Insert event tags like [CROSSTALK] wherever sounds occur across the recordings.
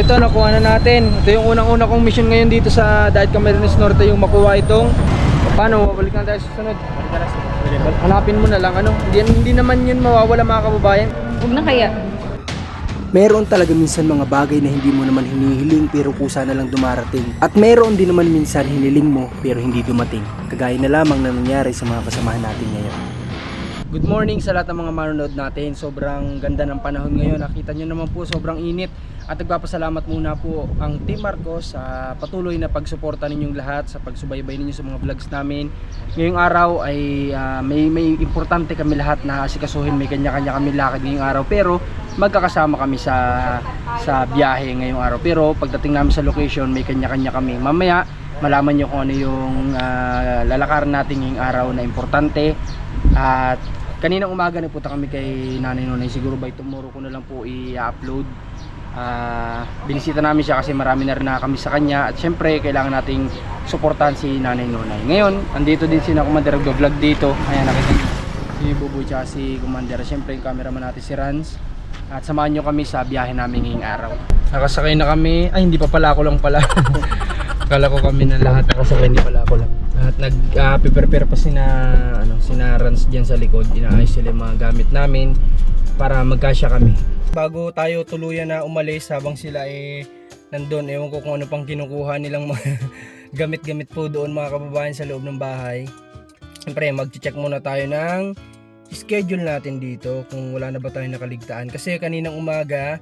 ito, nakuha na natin. Ito yung unang-una kong mission ngayon dito sa Diet Camarines Norte, yung makuha itong... Paano, babalik na tayo sa sunod. Hanapin mo na lang, ano? Hindi, hindi naman yun mawawala mga kababayan. Huwag na kaya. Meron talaga minsan mga bagay na hindi mo naman hinihiling pero kusa na lang dumarating. At meron din naman minsan hiniling mo pero hindi dumating. Kagaya na lamang na nangyari sa mga kasamahan natin ngayon. Good morning sa lahat ng mga manonood natin. Sobrang ganda ng panahon ngayon. Nakita nyo naman po sobrang init. At nagpapasalamat muna po ang Team Marcos sa patuloy na pagsuporta ninyong lahat sa pagsubaybay ninyo sa mga vlogs namin. Ngayong araw ay ah, may may importante kami lahat na asikasuhin. May kanya-kanya kami lakad ngayong araw pero magkakasama kami sa sa biyahe ngayong araw. Pero pagdating namin sa location, may kanya-kanya kami. Mamaya malaman nyo kung ano yung ah, lalakaran natin ngayong araw na importante. At kaninang umaga nagpunta kami kay Nanay Nonay. Siguro by tomorrow ko na lang po i-upload. Ah, binisita namin siya kasi marami na rin kami sa kanya at syempre kailangan nating suportahan si Nanay Nonay. Ngayon, andito din si na Commander vlog dito. Ayan nakita niyo. Si Buboy tsaka si Commander. Syempre yung cameraman natin si Rans. At samahan nyo kami sa biyahe namin ngayong araw. Nakasakay na kami. Ay, hindi pa pala ako lang pala. [LAUGHS] Akala ko kami na lahat nakasakay, hindi pala ako lang. At nag-prepare pa sina, ano, sina Rans dyan sa likod. Inaayos sila yung mga gamit namin para magkasya kami. Bago tayo tuluyan na umalis habang sila eh nandun, ewan ko kung ano pang kinukuha nilang [LAUGHS] gamit-gamit po doon mga kababayan sa loob ng bahay. Siyempre, mag-check muna tayo ng schedule natin dito kung wala na ba tayong nakaligtaan. Kasi kaninang umaga,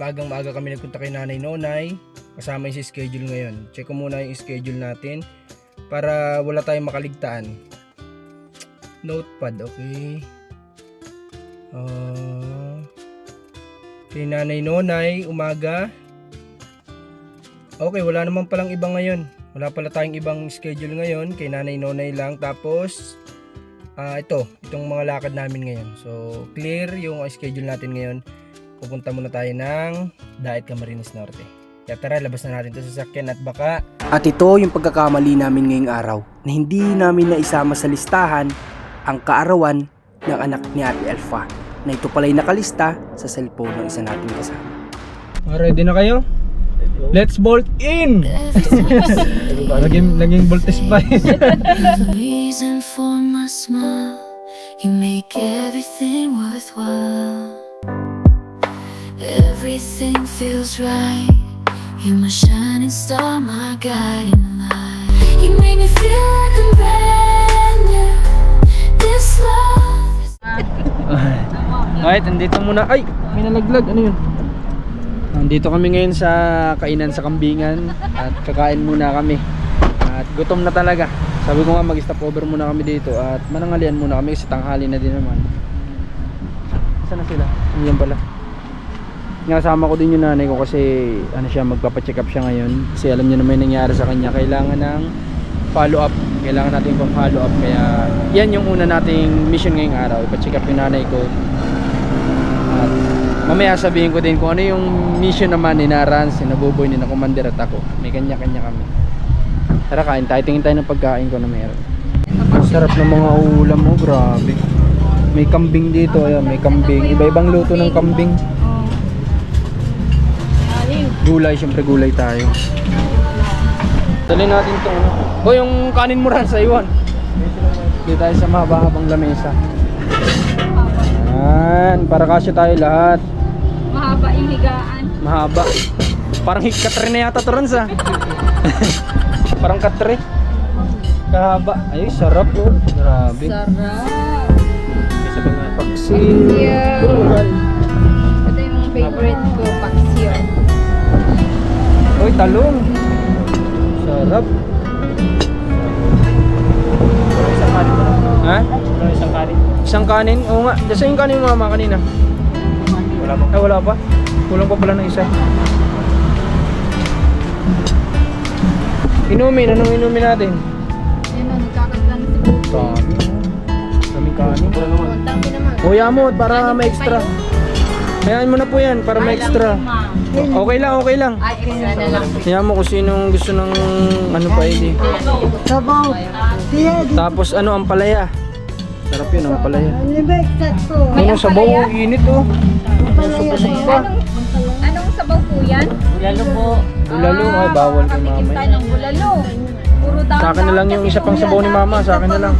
magang maaga kami nagpunta kay Nanay Nonay, kasama yung schedule ngayon. Check ko muna yung schedule natin para wala tayong makaligtaan. Notepad, okay. Ah... kay Nanay Nonay, umaga. Okay, wala naman palang iba ngayon. Wala pala tayong ibang schedule ngayon. Kay Nanay Nonay lang. Tapos, ah ito, itong mga lakad namin ngayon. So, clear yung schedule natin ngayon. Pupunta muna tayo ng Daet Camarines Norte. Kaya tara, labas na natin ito sa sakyan at baka At ito yung pagkakamali namin ngayong araw na hindi namin naisama sa listahan ang kaarawan ng anak ni Ate Alpha na ito pala'y nakalista sa cellphone ng isa nating kasama. Ah, Ready na kayo? Let's bolt in! [LAUGHS] naging, naging voltage pa eh. [LAUGHS] Reason for my smile, you make everything worthwhile. Everything feels right. You're my shining star, my guiding light. You make me feel like I'm brand new. This love is Alright, andito muna. Ay, may nalaglag. Ano yun? Nandito kami ngayon sa kainan sa kambingan at kakain muna kami. At gutom na talaga. Sabi ko nga mag-stop over muna kami dito at manangalian muna kami kasi tanghali na din naman. Saan na sila? Andiyan pala. Nasama ko din yung nanay ko kasi ano siya magpapacheck up siya ngayon. Kasi alam niyo naman yung nangyari sa kanya. Kailangan ng follow up kailangan natin pang follow up kaya yan yung una nating mission ngayong araw. Ipacheck up yung nanay ko. At mamaya sabihin ko din kung ano yung mission naman ni Narans, ni Nabuboy, ni na Commander at ako. May kanya-kanya kami. Tara kain tayo. Tingin tayo ng pagkain ko na meron. Sarap ng mga ulam mo. Grabe. May kambing dito. Ayan may kambing. Iba-ibang luto ng kambing Gulay, syempre gulay tayo. Dali natin to ano. O yung kanin mo ran sa iwan. Dito tayo sa mahaba-habang lamesa. Yan, para kasya tayo lahat. Mahaba yung higaan. Mahaba. Parang hikatre na yata to Rans, ah. [LAUGHS] Parang katre. Kahaba. Ay, sarap oh. Grabe. Sarap. Paksi. Yeah. Ito yung favorite. Uy, talong. Sarap. Ha? isang kanin. Isang kanin? Oo nga. Kasi yung kanin mo mama kanina. Wala pa. Ah, wala pa. Kulang pa pala ng isa. Inumin. Anong inumin natin? O, nagkakaglan si. Dami. Daming kanin. Dami naman. Kuya mo, para may extra. Hayaan mo na po yan, para may extra. Okay lang, okay lang. Ay, extra na lang. Hayaan mo kung sinong gusto ng ano pa hindi. Tapos ano, ang palaya. Sarap yun, ang palaya. Ano, sabaw, init oh. Anong, anong sabaw po yan? Lalo po. Bulalo, ay bawal kay mama. tayo ng bulalo. Puro Sa akin na lang yung isa pang sabaw ni mama, sa akin na lang.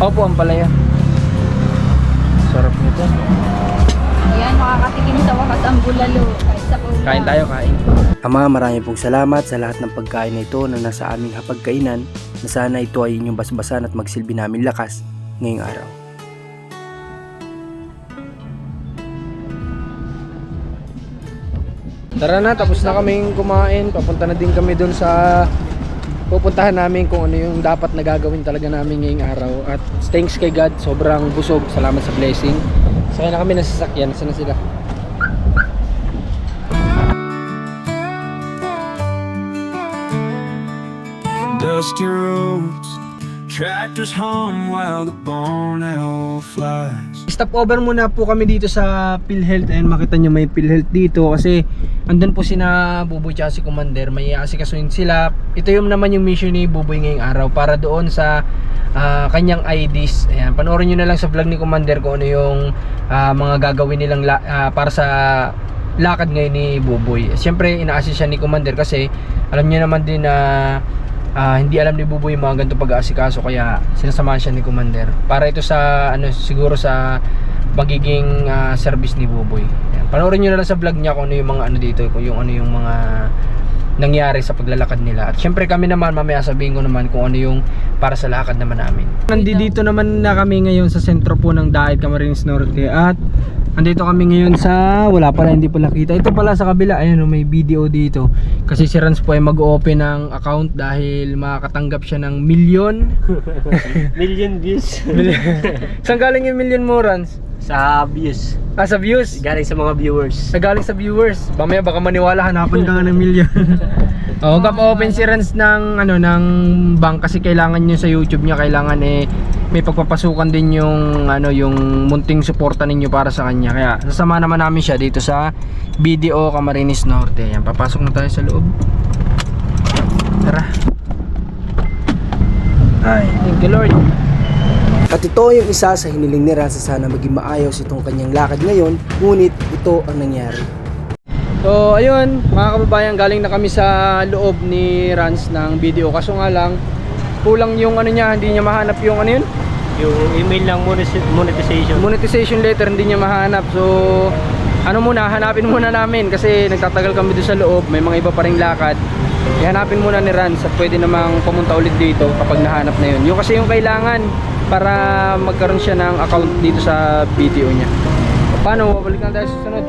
Opo, ang palaya. Sarap nito. Ayan, makakatikim sa wakas ang bulalo. Kahit. Kain tayo, kain. Ama, marami pong salamat sa lahat ng pagkain na ito na nasa aming hapagkainan na sana ito ay inyong basbasan at magsilbi namin lakas ngayong araw. Tara na, tapos na kaming kumain. Papunta na din kami doon sa pupuntahan namin kung ano yung dapat na gagawin talaga namin ngayong araw. At thanks kay God, sobrang busog. Salamat sa blessing. Sakay na kami ng sasakyan. Saan na sila? Dusty roads, tractors hum while the barn owl flies. Stop over muna po kami dito sa PhilHealth and makita nyo may PhilHealth dito kasi andun po sina Buboy tsaka si Commander. May asikasuhin sila. Ito yung naman yung mission ni Buboy ngayong araw para doon sa ah, kanyang IDs ayan panoorin nyo na lang sa vlog ni Commander kung ano yung ah, mga gagawin nilang la- ah, para sa lakad ngayon ni Buboy. Siyempre ina-assist siya ni Commander kasi alam niyo naman din na Ah, hindi alam ni Buboy yung mga ganito pag-aasikaso kaya sinasamahan siya ni Commander para ito sa ano siguro sa magiging ah, service ni Buboy. Panoorin niyo na lang sa vlog niya kung ano yung mga ano dito, kung yung ano yung mga nangyari sa paglalakad nila. At syempre kami naman mamaya sabihin ko naman kung ano yung para sa lakad naman namin. Nandito naman na kami ngayon sa sentro po ng Daet Camarines Norte at andito kami ngayon sa wala pala hindi pala kita. Ito pala sa kabila ayan oh, may video dito. Kasi si Rans po ay mag-open ng account dahil makakatanggap siya ng milyon. [LAUGHS] Million views. [LAUGHS] Saan galing yung million mo Rans? sa views. Ah, sa views. Galing sa mga viewers. Sa galing sa viewers. Mamaya baka maniwala hanapan ka nga ng milyon. [LAUGHS] Oo, kap open si Renz ng ano ng bank kasi kailangan niyo sa YouTube niya kailangan eh may pagpapasukan din yung ano yung munting suporta ninyo para sa kanya. Kaya sasama naman namin siya dito sa BDO Camarines Norte. Yan, papasok na tayo sa loob. Tara. Ay, thank you Lord. At ito yung isa sa hiniling ni Ran sa sana maging maayos itong kanyang lakad ngayon, ngunit ito ang nangyari. So ayun mga kababayan galing na kami sa loob ni Rans ng video kaso nga lang kulang yung ano niya hindi niya mahanap yung ano yun? Yung email ng monet- monetization. monetization letter hindi niya mahanap. So ano muna hanapin muna namin kasi nagtatagal kami doon sa loob. May mga iba pa ring lakad. Ihanapin muna ni Rans at pwede namang pumunta ulit dito kapag nahanap na yun. Yung kasi yung kailangan para magkaroon siya ng account dito sa video niya. Paano? Balik na tayo sa sunod.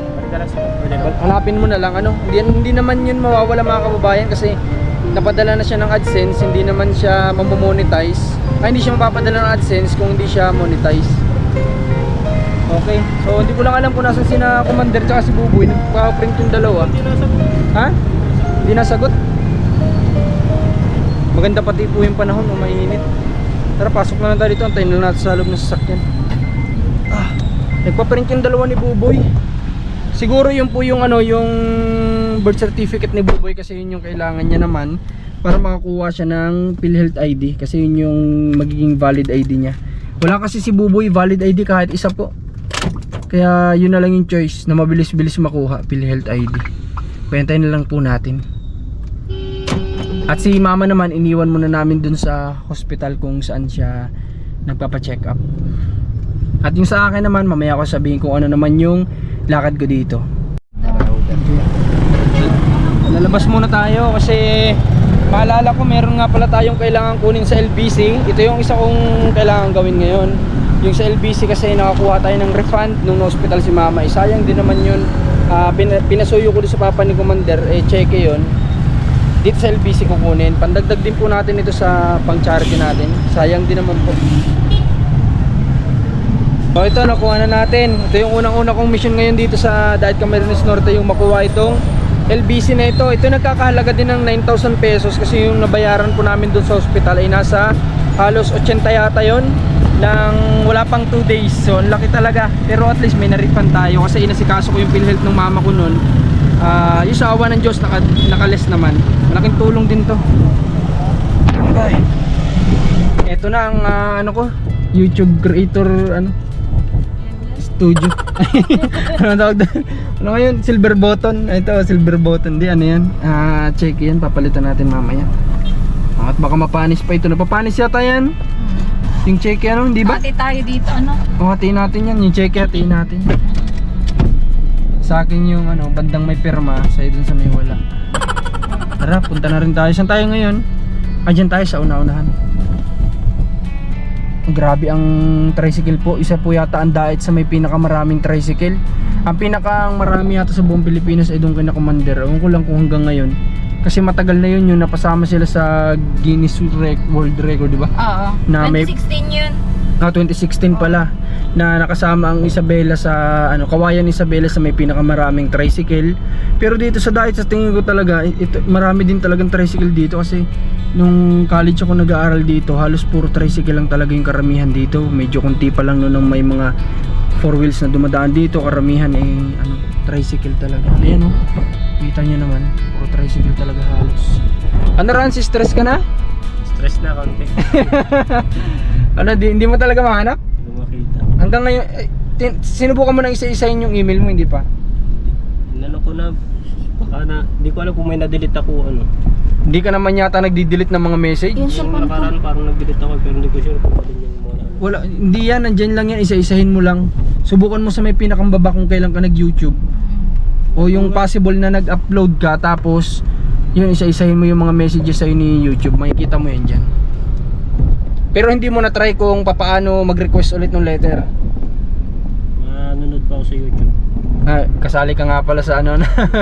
Hanapin mo na lang. Ano? Hindi, hindi naman yun mawawala mga kababayan kasi napadala na siya ng AdSense hindi naman siya mamomonetize. Ay hindi siya mapapadala ng AdSense kung hindi siya monetize. Okay so hindi ko lang alam kung nasan sina Commander tsaka si Buboy. Nagpa-print yung dalawa. Ha? hindi nasagot? Maganda pati po yung panahon o mainit. Tara pasok na lang tayo dito. Antayin na natin sa loob ng sasakyan. Ah, nagpa-print yung dalawa ni Buboy. Siguro yun po yung ano, yung birth certificate ni Buboy kasi yun yung kailangan niya naman para makakuha siya ng PhilHealth ID kasi yun yung magiging valid ID niya. Wala kasi si Buboy valid ID kahit isa po. Kaya yun na lang yung choice na mabilis-bilis makuha PhilHealth ID. Pentayin na lang po natin. At si mama naman iniwan muna namin dun sa hospital kung saan siya nagpapa-check up. At yung sa akin naman, mamaya ko sabihin kung ano naman yung lakad ko dito. Lalabas muna tayo kasi maalala ko meron nga pala tayong kailangan kunin sa LBC. Ito yung isa kong kailangan gawin ngayon. Yung sa LBC kasi nakakuha tayo ng refund nung hospital si mama. Eh, sayang din naman yun. Pin- pinasuyo ko doon sa papa ni Commander. Eh, cheque yun. Dito sa LBC kukunin. Pandagdag din po natin ito sa pang charity natin. Sayang din naman po. So ito nakuha na natin. Ito yung unang-una kong mission ngayon dito sa Daet Camarines Norte yung makuha itong LBC na ito. Ito nagkakahalaga din ng 9,000 pesos kasi yung nabayaran po namin dun sa hospital ay nasa halos 80 yata yon ng wala pang 2 days. So ang laki talaga. Pero at least may na-refund tayo kasi inasikaso ko yung PhilHealth ng mama ko nun. Ah, yung sa awa ng Diyos naka, nakales naman. Malaking tulong din to. Ito na ang ah, ano ko, YouTube creator ano studio. [LAUGHS] ano tawag doon? Ano ngayon? Silver button. Ito, silver button. Di, ano yan? Ah, check yan. Papalitan natin mamaya. Ah, At baka mapanis pa ito. Napapanis yata yan. Yung check ano, hindi ba? Ate tayo dito, ano? O, hatiin natin yan. Yung check, hatiin natin. Sa akin yung ano, bandang may perma. Sa'yo dun sa may wala. Tara, punta na rin tayo. Saan tayo ngayon? Ah, dyan tayo sa una-unahan. Grabe ang tricycle po. Isa po yata ang diet sa may pinakamaraming tricycle. Ang pinakang marami yata sa buong Pilipinas ay doon kay na Commander. Ewan ko lang kung hanggang ngayon. Kasi matagal na yun yung napasama sila sa Guinness World Record, di ba? Oo. Na may- 2016 yun. Ah, 2016 pala na nakasama ang Isabela sa ano, Kawayan Isabela sa may pinakamaraming tricycle. Pero dito sa diet sa tingin ko talaga ito, marami din talagang tricycle dito kasi nung college ako nag-aaral dito, halos puro tricycle lang talaga yung karamihan dito. Medyo konti pa lang noon ng may mga four wheels na dumadaan dito, karamihan eh ano, tricycle talaga. Ayan oh. Kita niyo naman, puro tricycle talaga halos. Ano ran, si stress ka na? Stress na konti. [LAUGHS] Ano, di, hindi mo talaga mahanap? Hindi ko makita. Hanggang ngayon, eh, tin- sinubukan mo na isa-isahin yung email mo, hindi pa? Inano ko na, baka na, hindi ko alam kung may na-delete ako ano. Hindi ka naman yata nagdi-delete ng mga message? Yung Yung cellphone ko. nakaraan parang nag-delete ako pero hindi ko sure kung alin yung mga ano. Wala, hindi yan, nandyan lang yan, isa-isahin mo lang. Subukan mo sa may pinakang baba kung kailan ka nag-YouTube. O yung possible na nag-upload ka, tapos yun, isa-isahin mo yung mga messages sa'yo ni YouTube, makikita mo yan dyan. Pero hindi mo na-try kung papaano mag-request ulit ng letter. Manunod pa ako sa YouTube. Ah, kasali ka nga pala sa ano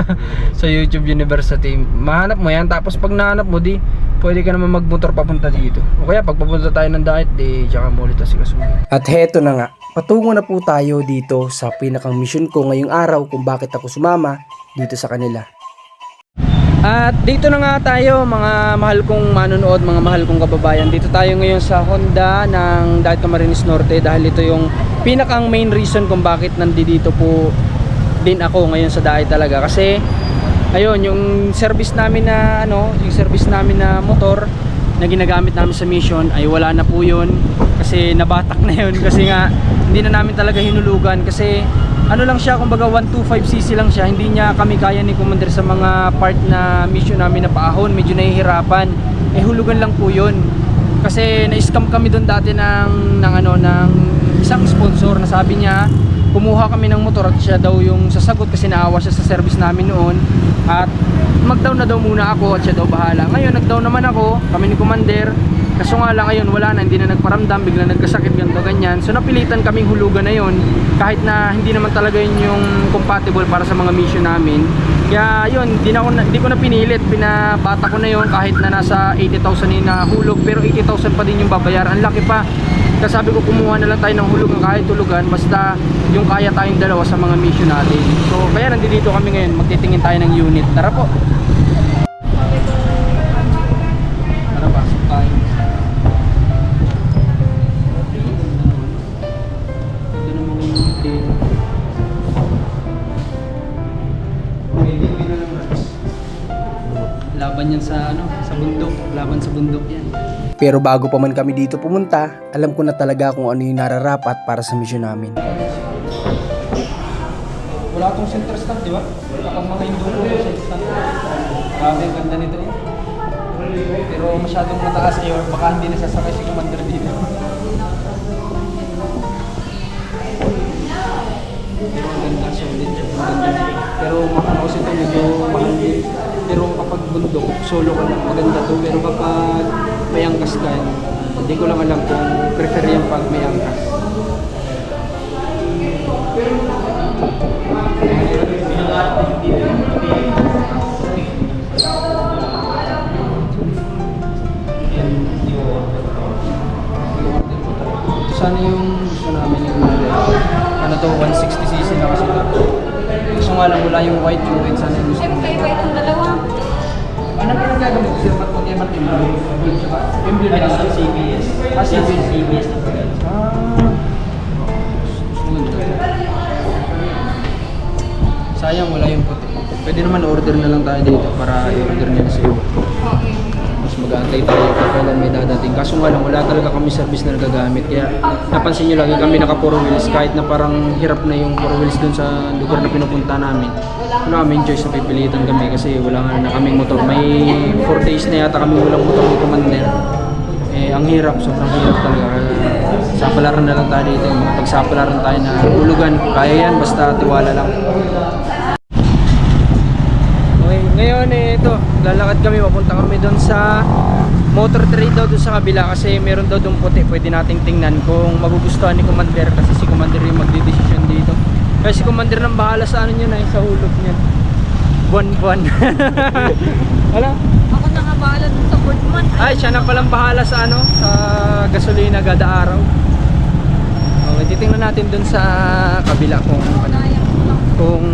[LAUGHS] sa YouTube University. Mahanap mo yan tapos pag nahanap mo di pwede ka naman magmotor papunta dito. O kaya pag papunta tayo ng diet di tsaka mo ulit si Kasugi. At heto na nga, patungo na po tayo dito sa pinakang mission ko ngayong araw kung bakit ako sumama dito sa kanila. At dito na nga tayo mga mahal kong manonood, mga mahal kong kababayan. Dito tayo ngayon sa Honda ng Diet Camarines Norte dahil ito yung pinakang main reason kung bakit nandito po din ako ngayon sa Diet talaga. Kasi ayun, yung service namin na ano, yung service namin na motor na ginagamit namin sa mission ay wala na po yun kasi nabatak na yun kasi nga hindi na namin talaga hinulugan kasi ano lang siya kumbaga 125cc lang siya. Hindi niya kami kaya ni Commander sa mga part na mission namin na paahon medyo nahihirapan. Eh hulugan lang po yun. Kasi na-scam kami doon dati ng, ng ano ng isang sponsor na sabi niya kumuha kami ng motor at siya daw yung sasagot kasi naawa siya sa service namin noon. At mag-down na daw muna ako at siya daw bahala. Ngayon nag-down naman ako kami ni Commander kaso nga lang ngayon wala na hindi na nagparamdam bigla nagkasakit ganito ganyan. So napilitan kaming hulugan na yon kahit na hindi naman talaga yun yung compatible para sa mga mission namin. Kaya yun hindi, na ako, na- hindi ko na pinilit. Pinabata ko na yon kahit na nasa 80,000 yung nahulog pero 80,000 pa din yung babayaran. Ang laki pa. Kaya sabi ko kumuha na lang tayo ng hulugan kahit tulugan basta yung kaya tayong dalawa sa mga mission natin. So kaya nandito kami ngayon magtitingin tayo ng unit. Tara po laban yan sa ano sa bundok laban sa bundok yan Pero bago pa man kami dito pumunta, alam ko na talaga kung ano yung nararapat para sa mission namin. Wala tong center stand, di ba? Kapag mga Hindu po, center stand. Grabe, ang ganda nito eh. Pero masyadong mataas eh, or baka hindi nasasakay si Commander dito. Pero ang ganda, solid. Ang ganda. Pero makakaos ito, medyo mahal din. Pero kapag bundok, solo ka lang, maganda to. Pero kapag may angkas ka, hindi ko lang alam kung prefer yung pag may angkas. Mag-aantay tayo kung kailan may dadating. Kaso nga lang, wala talaga kami service na nagagamit. Kaya napansin nyo lagi kami naka 4 wheels kahit na parang hirap na yung 4 wheels dun sa lugar na pinupunta namin. Wala kaming choice na pipilitan kami kasi wala nga na kaming motor. May 4 days na yata kami walang motor ni Commander. Eh, ang hirap, sobrang hirap talaga. Sapalaran na lang tayo dito. Mapagsapalaran tayo na hulugan. Kaya yan, basta tiwala lang. Ngayon eh ito, lalakad kami, papunta kami doon sa motor trade daw doon sa kabila kasi meron daw doon puti, pwede nating tingnan kung magugustuhan ni Commander kasi si Commander yung magdidesisyon dito. Kasi si Commander nang bahala sa ano niya na sa hulog niya. Buwan-buwan. [LAUGHS] Wala? Ako na nga bahala dun sa board man. Ay, siya na palang bahala sa ano, sa gasolina gada araw. Okay, titingnan natin doon sa kabila kung ano, kung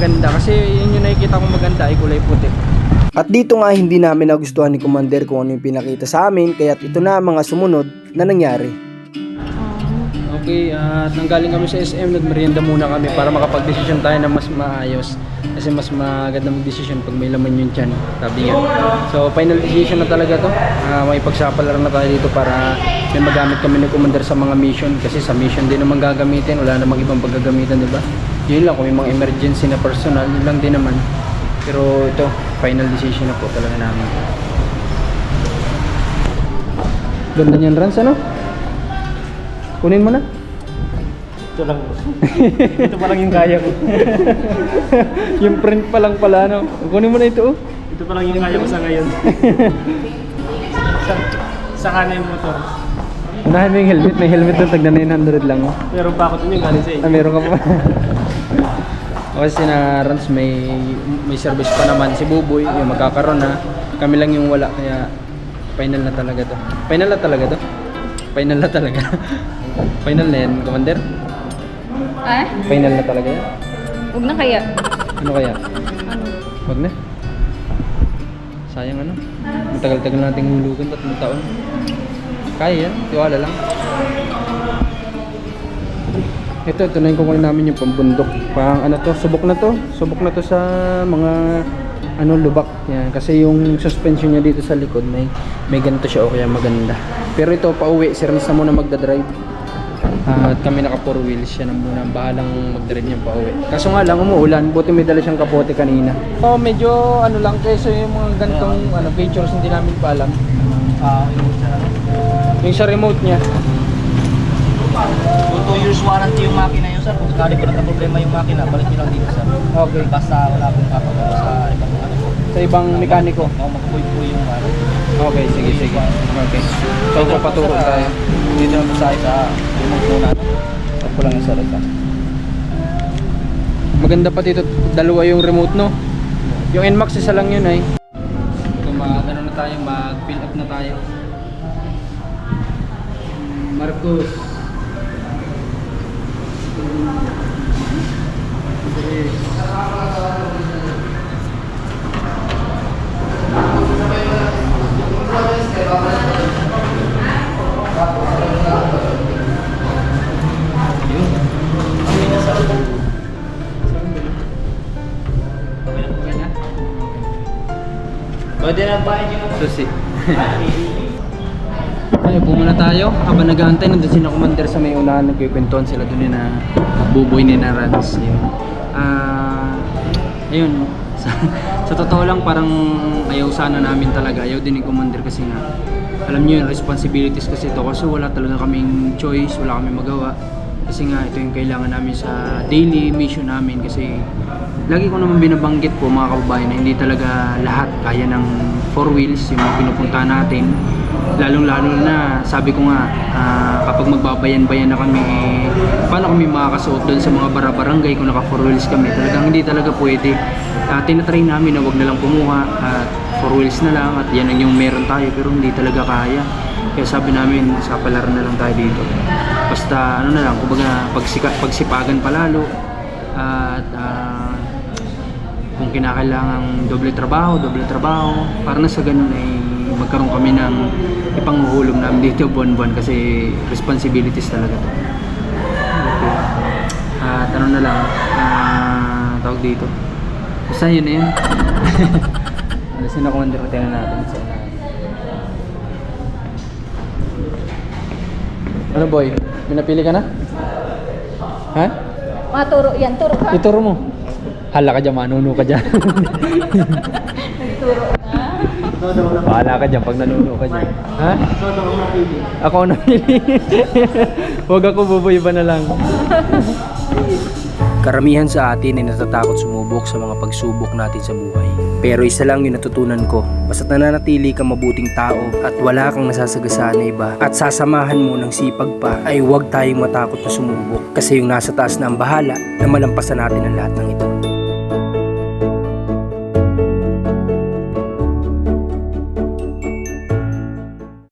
maganda kasi yun yung nakikita kong maganda ay kulay puti. At dito nga hindi namin nagustuhan ni Commander kung ano yung pinakita sa amin kaya't ito na mga sumunod na nangyari. Okay, at nanggaling kami sa SM, nagmerienda muna kami para makapag-desisyon tayo na mas maayos. Kasi mas maganda mag-desisyon pag may laman yung tiyan, sabi niya. So, final decision na talaga to. Uh, may pagsapalaran na tayo dito para may magamit kami ng commander sa mga mission. Kasi sa mission din naman gagamitin, wala namang ibang paggagamitan, di ba? Yun lang, kung may mga emergency na personal, yun lang din naman. Pero ito, final decision na po talaga namin. Ganda niyan, Rans, ano? Kunin mo na. Ito lang. [LAUGHS] Ito pa lang yung kaya ko. [LAUGHS] yung print pa lang pala, no? Kunin mo na ito, oh. Ito pa lang yung kaya ko sa ngayon. [LAUGHS] sa, sa kanan yung motor. Unahin mo yung helmet. May helmet doon, tagna 900 lang, oh. Pero pa ako dun yung galing sa inyo. Ah, meron ka pa. kasi na Rans, may, may service pa naman. Si Buboy, yung magkakaroon na. Kami lang yung wala, kaya final na talaga to. Final na talaga to? Final na talaga. final na yan, Commander? Ah? Final na talaga yan? Huwag na kaya. Ano kaya? Ano? Wag na. Sayang ano. Matagal-tagal nating hulugan, tatlong taon. Kaya yan, tiwala lang. Ito, ito na yung kukunin namin yung pambundok. Pang ano to, subok na to. Subok na to sa mga ano lubak yan kasi yung suspension niya dito sa likod may may ganito siya o kaya maganda pero ito pauwi si Renz na muna magdadrive at kami naka four wheels siya na muna. Ang bahalang magdrive niya pauwi kaso nga lang umuulan. Buti may dala siyang kapote kanina. Oh medyo ano lang kasi yung mga ganitong ano features hindi namin pa alam. Ah, yung sa... yung sa remote niya. Kung 2 years warranty yung makina yun sir, kung sakali po nagka-problema yung makina, balik nyo lang dito sir. okay. Basta wala pong papagawa sa ibang ano. sa ibang mekaniko. O mag-void po yung warranty. Okay sige sige okay so papaturo tayo Dito naman sa sa remote po natin. Tap ko lang yung sir ito. Maganda pa dito, dalawa yung remote no. Yung NMAX isa lang yun ay. So mag ano na tayo, mag fill up na tayo. Marcos. Pwede na ba yun? Susi. [LAUGHS] Ay, upo muna tayo. Habang nag-aantay, nandun si na commander sa may unahan. Nagkikwentuhan sila yun na buboy ni na Rans. Yun. Ah, ayun. [LAUGHS] Sa, sa totoo lang, parang ayaw sana namin talaga. Ayaw din ni commander kasi nga, alam niyo yung responsibilities kasi ito. Kasi wala talaga kaming choice, wala kaming magawa. Kasi nga, ito yung kailangan namin sa daily mission namin. Kasi lagi ko naman binabanggit po mga kababayan na hindi talaga lahat kaya ng four wheels yung mga pinupunta natin lalong lalo na sabi ko nga ah, kapag magbabayan-bayan na kami eh, paano kami makakasuot doon sa mga barabarangay kung naka four wheels kami? Talagang hindi talaga pwede. Uh, tinatry namin na wag na lang kumuha at four wheels na lang at yan ang yung meron tayo pero hindi talaga kaya. Kaya sabi namin sa palaran na lang tayo dito. Basta ano na lang kumbaga pagsika, pagsipagan palalo at ah, kung kinakailangan doble trabaho, doble trabaho, para na sa ganun ay magkaroon kami ng ipanghuhulog namin dito buwan-buwan kasi responsibilities talaga to. Okay. Uh, tanong na lang, uh, tawag dito. Basta yun na yun. Alas na kung hotel natin. So, ano boy? Pinapili ka na? Ha? Ah, Maturo yan. Turo ka. Ituro mo. Hala ka dyan, manuno ka dyan. [LAUGHS] Nagturo. Bahala ka dyan pag nanuno ka dyan. Ha? Ako ang napili. [LAUGHS] Huwag ako buboy iba na lang. Karamihan sa atin ay natatakot sumubok sa mga pagsubok natin sa buhay. Pero isa lang yung natutunan ko, basta't nananatili kang mabuting tao at wala kang nasasagasaan na iba at sasamahan mo ng sipag pa ay huwag tayong matakot na sumubok kasi yung nasa taas na ang bahala na malampasan natin ang lahat ng ito.